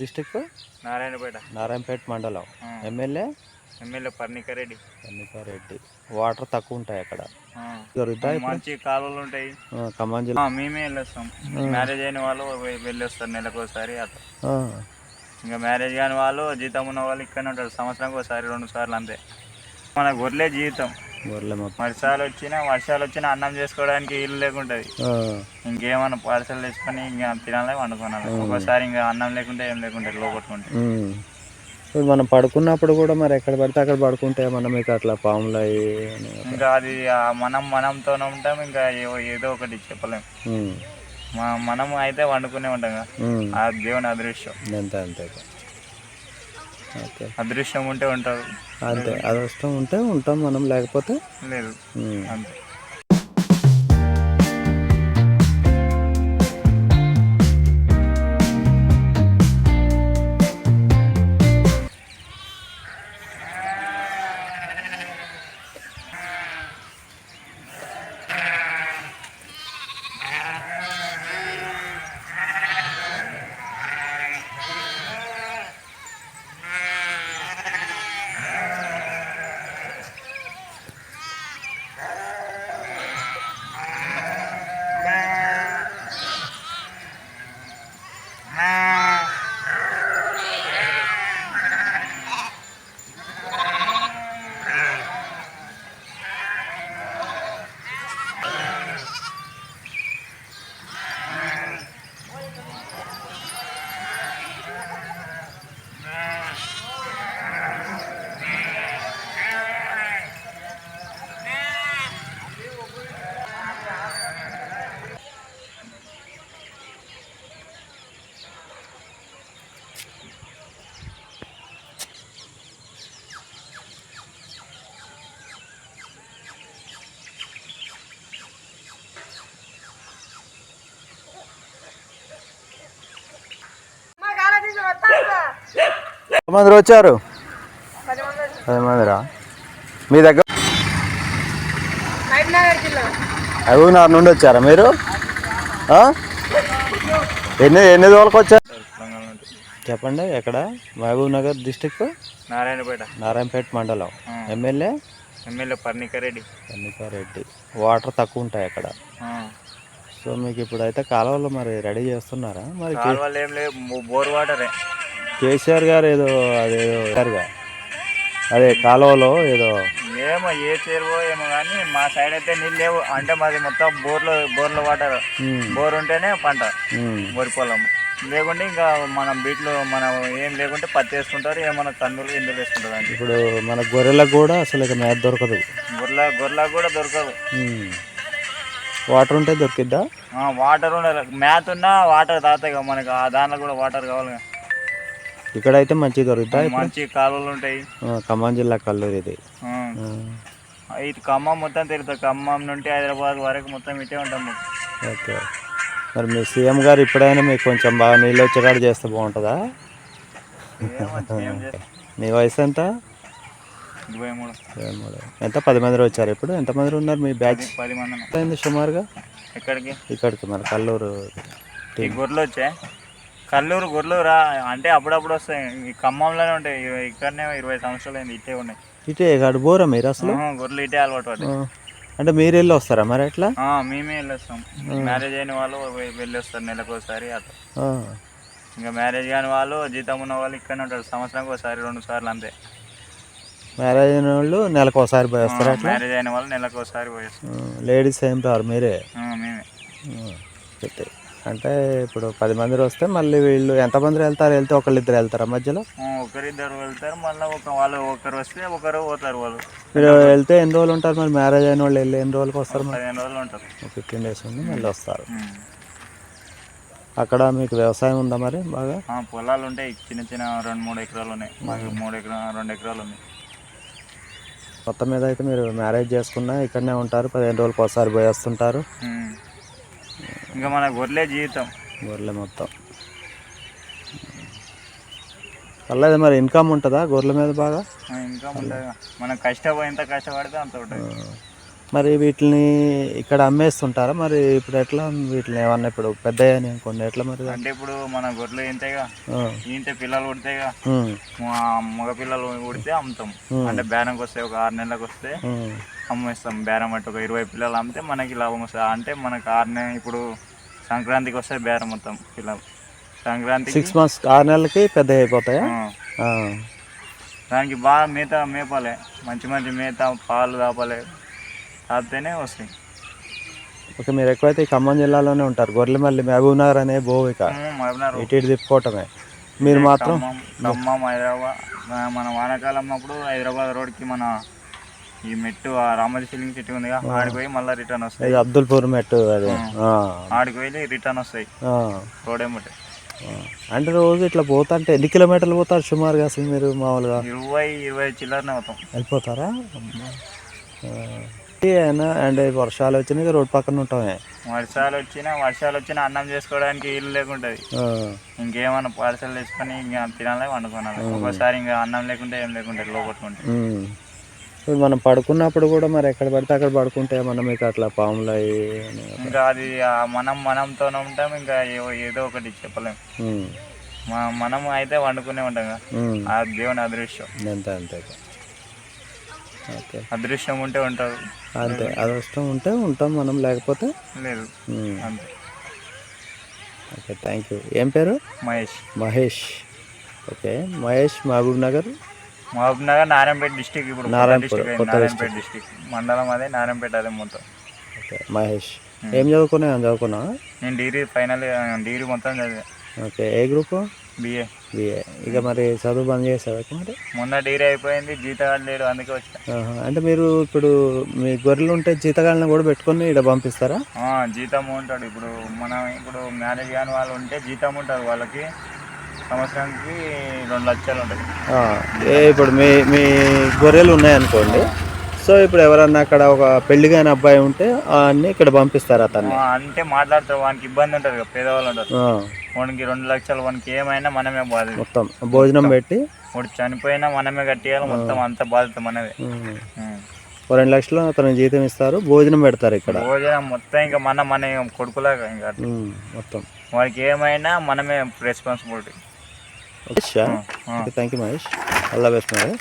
District Narayanpet. Narayanpet మండలం. MLA? MLA Parnika Reddy Reddy. Water తక్కువ ఉంటాయి అక్కడ. దొరుకుతాయి? మంచి కాలువలు ఉంటాయి. ఖమ్మం జిల్లా. మేమే వెళ్ళొస్తాం. మ్యారేజ్ అయిన వాళ్ళు వెళ్ళొస్తారు నెలకు ఒకసారి అట్లా. ఇంకా మ్యారేజ్ కాని వాళ్ళు జీతం ఉన్న వాళ్ళు ఇక్కడనే ఉంటారు. సంవత్సరానికి ఒకసారి రెండు సార్లు అంతే. మన గొర్రెలే జీవితం. గొర్రెల మొత్తం. వర్షాలు వచ్చినా వర్షాలు వచ్చినా అన్నం చేసుకోవడానికి ఇల్లు లేకుంటుంది. ఇంకేమన్నా పార్సల్ తెచ్చుకొని ఇంకా తినాలి వండుకోనాలి ఒకసారి ఇంకా అన్నం లేకుంటే ఏం లేకుంటే లోపట్టుకుంటే. ఇప్పుడు మనం పడుకున్నప్పుడు కూడా మరి ఎక్కడ పడితే అక్కడ పడుకుంటే మనం మీకు అట్లా పాములు. ఇంకా అది ఆ మనం మనంతోనే ఉంటాం ఇంకా ఏ- ఏదో ఒకటి చెప్పలేం. మ- మనం అయితే వండుకునే ఉంటాం కదా. ఆ దేవుని అదృష్టం. అంతే అంతే. అదృష్టం ఉంటే ఉంటారు. అంతే. అది వస్తాం ఉంటే ఉంటాం మనం లేకపోతే లేదు. ఉమ్. అంతే ఎంతమంది వచ్చారు? పది మందిరా మీ దగ్గర అహబూబ్నగర్ నుండి వచ్చారా మీరు? ఎన్ని ఎన్ని రోజులకు వచ్చారు. చెప్పండి ఎక్కడ? మహబూబ్ నగర్ డిస్టిక్ నారాయణపేట. నారాయణపేట మండలం. MLA? MLA Parnika Reddy Reddy. Water తక్కువ ఉంటాయి అక్కడ. ఆ. సో మీకు ఇప్పుడైతే కాలువలు మరి రెడీ చేస్తున్నారా? మరి కాలువలు ఏం లేవు బోర్ వాటరే. కేసీఆర్ గారు ఏదో అదేదో. అదే కాలువలో ఏదో. ఏమో ఏ చెరువు ఏమో కానీ మా సైడ్ అయితే నీళ్ళు లేవు. అంటే మాది మొత్తం బోర్లో బోర్లో వాటర్. బోర్ ఉంటేనే పంట. వరి పొలం. లేకుంటే ఇంకా మనం బీట్లో మనం ఏం లేకుంటే పత్తి వేసుకుంటారు ఏమన్నా కందులు ఇందులు వేసుకుంటారు అండి ఇప్పుడు మన గొర్రెలకు కూడా అసలు ఇక మేత దొరకదు. గొర్రెల గొర్రెలకు కూడా దొరకదు. వాటర్ ఉంటే దొరికిద్దా? వాటర్ ఉండాలి. మేత ఉన్నా వాటర్ తాగుతాయి కదా మనకి. ఆ దాంట్లో కూడా వాటర్ కావాలి. ఇక్కడైతే మంచిగా దొరుకుతా ఇప్పుడు. మంచి కాలువలు ఉంటాయి. ఖమ్మం జిల్లా కల్లూరు ఇది. ఇటు ఖమ్మం మొత్తం తిరుగుతాం ఖమ్మం నుండి హైదరాబాద్ వరకు మొత్తం ఇటే ఉంటాం మాకు. ఓకే. మరి మీ సీఎం గారు ఇప్పుడైనా మీకు కొంచెం బాగా నీళ్ళు వచ్చేకాడ చేస్తే బాగుంటుందా? మీ వయసు ఎంత? ఇరవై మూడు. ఎంత? పది మంది వచ్చారు ఇప్పుడు? ఎంతమంది ఉన్నారు మీ బ్యాచ్? పది- మంది సుమారుగా? ఎక్కడికి? ఇక్కడికి మన కల్లూరు గొర్రెలు వచ్చాయి కల్లూరు గొర్రెలు రా. అంటే అప్పుడప్పుడు వస్తాయి. ఈ ఖమ్మంలోనే ఉంటాయి. ఇ- ఇక్కడనే ఇరవై సంవత్సరాలు అయింది. ఇటే ఉన్నాయి. ఇటే కాదు బోరా మీరు అసలు? ఆహా, గొర్రెలు ఇటే అలవాటు పడ్డాయి. ఆ. అంటే మీరు వెళ్ళి వస్తారా మరి ఎట్లా ఆ, మేమే వెళ్ళొస్తాం. మ్యారేజ్ అయిన వాళ్ళు వె- వెళ్ళొస్తారు నెలకు ఒకసారి అట్లా. ఆ. ఇంకా మ్యారేజ్ కాని వాళ్ళు జీతం ఉన్న వాళ్ళు ఇక్కడనే ఉంటారు. సంవత్సరానికి ఒకసారి రెండు సార్లు అంతే. మ్యారేజ్ అయిన వాళ్ళు నెలకు ఒకసారి పోయి వస్తారా అట్లా? మ్యారేజ్ అయిన వాళ్ళు నెలకు ఒకసారి పోయేస్తారు లేడీస్ ఏం రారు మీరే? ఆ, మేమే. ఆ, పెట్టి అంటే ఇప్పుడు పది మంది వస్తే మళ్ళీ వీళ్ళు ఎంతమంది వెళ్తారు? వెళ్తే ఒకళ్ళు ఇద్దరు వెళ్తారా మధ్యలో? ఒకరిద్దరు వెళ్తారు మళ్ళీ ఒక వాళ్ళు ఒకరు వస్తే ఒకరు పోతారు వాళ్ళు. మీరు వెళ్తే ఎన్ని రోజులు ఉంటారు మరి? మ్యారేజ్ అయిన వాళ్ళు వెళ్ళి ఎన్ని రోజులకు వస్తారు పదిహేను రోజులు ఉంటారు. ఫిఫ్టీన్ డేస్ ఉండి మళ్ళీ వస్తారు. అక్కడ మీకు వ్యవసాయం ఉందా మరి బాగా? పొలాలు ఉంటాయి. చిన్న చిన్న రెండు మూడు ఎకరాలు ఉన్నాయి. మాకు మూడు ఎకరా రెండు ఎకరాలు ఉన్నాయి. మొత్తం మీద అయితే మీరు మ్యారేజ్ చేసుకున్నా ఇక్కడనే ఉంటారు. పదిహేను రోజులకు ఒకసారి పోయి వస్తుంటారు. ఉమ్. ఇంకా మన గొర్రెలే జీవితం. గొర్రెలు మొత్తం. పర్లేదు మరి ఇన్కమ్ ఉంటుందా గొర్రెల మీద బాగా? ఇంకా ఉంటుంది. మనం కష్టపడి ఎంత కష్టపడితే అంత ఉంటుంది. మరి వీటిని ఇక్కడ అమ్మేస్తుంటారా? మరి ఇప్పుడు ఎట్లా వీటిని ఏమన్నా ఇప్పుడు పెద్ద అనుకోండి ఎట్లా మరి? అంటే ఇప్పుడు మన గొడ్లు ఆ, ఈంతే పిల్లలు ఉమ్, మగ పిల్లలు పుడితే అమ్ముతాం. అంటే బేరంకి వస్తే ఒక ఆరు నెలలకు వస్తే అమ్మేస్తాం. బేరం బట్టి ఒక ఇరవై పిల్లలు అమ్మితే మనకి లాభం వస్తుంది. అంటే మనకు ఆరు నెల ఇప్పుడు సంక్రాంతికి వస్తే బేరం మొత్తం పిల్లలు. సంక్రాంతికి సిక్స్ మంత్స్ ఆరు నెలలకి పెద్ద అయిపోతాయా? దానికి బాగా మేత మేపాలి. మంచి మంచి మేత పాలు కాపాలి. తాపితేనే వస్తాయి ఓకే మీరు ఎక్కువైతే ఈ ఖమ్మం జిల్లాలోనే ఉంటారు. గొర్రెలు మళ్ళీ మహబూబ్ నగర్ అనే మహబూబ్నగర్ ఇటు ఇటు తిప్పుకోవటమే. మీరు మాత్రం ఖమ్మం హైదరాబాద్. మన- వానాకాలం అప్పుడు హైదరాబాద్ రోడ్కి మన ఈ మెట్టు ఆ రామోజీ ఫిలింగ్ సిటీ ఉందిగా ఆడికి పోయి మళ్ళీ రిటర్న్ వస్తాయి. అబ్దుల్పూర్ మెట్టు అది. ఆడికి వెళ్ళి రిటర్న్ వస్తాయి. రోడ్ ఏమిటి. అంటే రోజు ఇట్లా పోతుంటే ఎన్ని కిలోమీటర్లు పోతారు సుమారుగా అసలు మీరు మామూలుగా? ఇరవై ఇరవై చిల్లరనే అవుతాం వెళ్ళిపోతారా? అండ్ వర్షాలు వచ్చినాయి రోడ్ పక్కన ఉంటామే. వర్షాలు వచ్చినా వర్షాలు వచ్చినా అన్నం చేసుకోవడానికి ఇల్లు లేకుంటుంది. ఇంకేమన్నా పార్సల్ తెచ్చుకొని ఇంకా తినాలి వండుకోవాలి. ఒక్కోసారి ఇంకా అన్నం లేకుంటే ఏం లేకుంటే లోపట్టుకుంటే. ఇప్పుడు మనం పడుకున్నప్పుడు కూడా మరి ఎక్కడ పడితే అక్కడ పడుకుంటే మనం మీకు అట్లా పాములు అవి. ఇంకా అది మనం మనంతోనే ఉంటాం ఇంకా ఏదో ఒకటి చెప్పలేం. ఉమ్, మ- మనం అయితే వండుకునే ఉంటాం. ఆ దేవుని అదృష్టం. అంతే అంతే. అదృష్టం ఉంటే ఉంటారు. అంతే. అదృష్టం ఉంటే ఉంటాం మనం లేకపోతే లేదు. అంతే. ఓకే థ్యాంక్ యూ ఏం పేరు? మహేష్. మహేష్. ఓకే మహేష్ మహబూబ్ నగర్? మహబూబ్ నగర్ నారాయణపేట డిస్టిక్ ఇప్పుడు నారాయణపేట, నారాయణపేట డిస్టిక్ మండలం అదే నారాయణపేట అదే మొత్తం. ఓకే మహేష్. ఏం చదువుకున్నా చదువుకున్నా నేను డిగ్రీ ఫైనల్ డిగ్రీ మొత్తం చదివా. ఓకే ఏ గ్రూప్? బిఏ బిఏ ఇక మరి చదువు బంద్ చేసావా మరి? మొన్న డిగ్రీ అయిపోయింది జీతం లేడు అందుకే వచ్చా. అంటే మీరు ఇప్పుడు మీ గొర్రెలు ఉంటే జీతగాళ్ళని కూడా పెట్టుకొని ఇక్కడ పంపిస్తారా? జీతం ఉంటాడు. ఇప్పుడు మనం ఇప్పుడు మ్యారేజ్ కాని వాళ్ళు ఉంటే జీతం ఉంటుంది వాళ్ళకి. సంవత్సరానికి రెండు లక్షలు ఉంటుంది ఇప్పుడు మీ మీ గొర్రెలు ఉన్నాయనుకోండి సో ఇప్పుడు ఎవరన్నా అక్కడ ఒక పెళ్ళి కాని అబ్బాయి ఉంటే అన్నీ ఇక్కడ పంపిస్తారు అతన్ని. అంటే మాట్లాడతారు వానికి ఇబ్బంది కదా పేదవాళ్ళు ఉంటారు. వానికి రెండు లక్షలు వానికి ఏమైనా మనమే బాధ్యత. మొత్తం భోజనం పెట్టి. వాడు చనిపోయినా మనమే కట్టేయాలి మొత్తం అంత బాధ్యత మనదే. ఓ రెండు లక్షలు అతను జీతం ఇస్తారు భోజనం పెడతారు ఇక్కడ. భోజనం మొత్తం ఇంకా మన మన కొడుకులాగా ఇంకా మొత్తం. వాడికి ఏమైనా మనమే responsibility thank you Mahesh. All best um.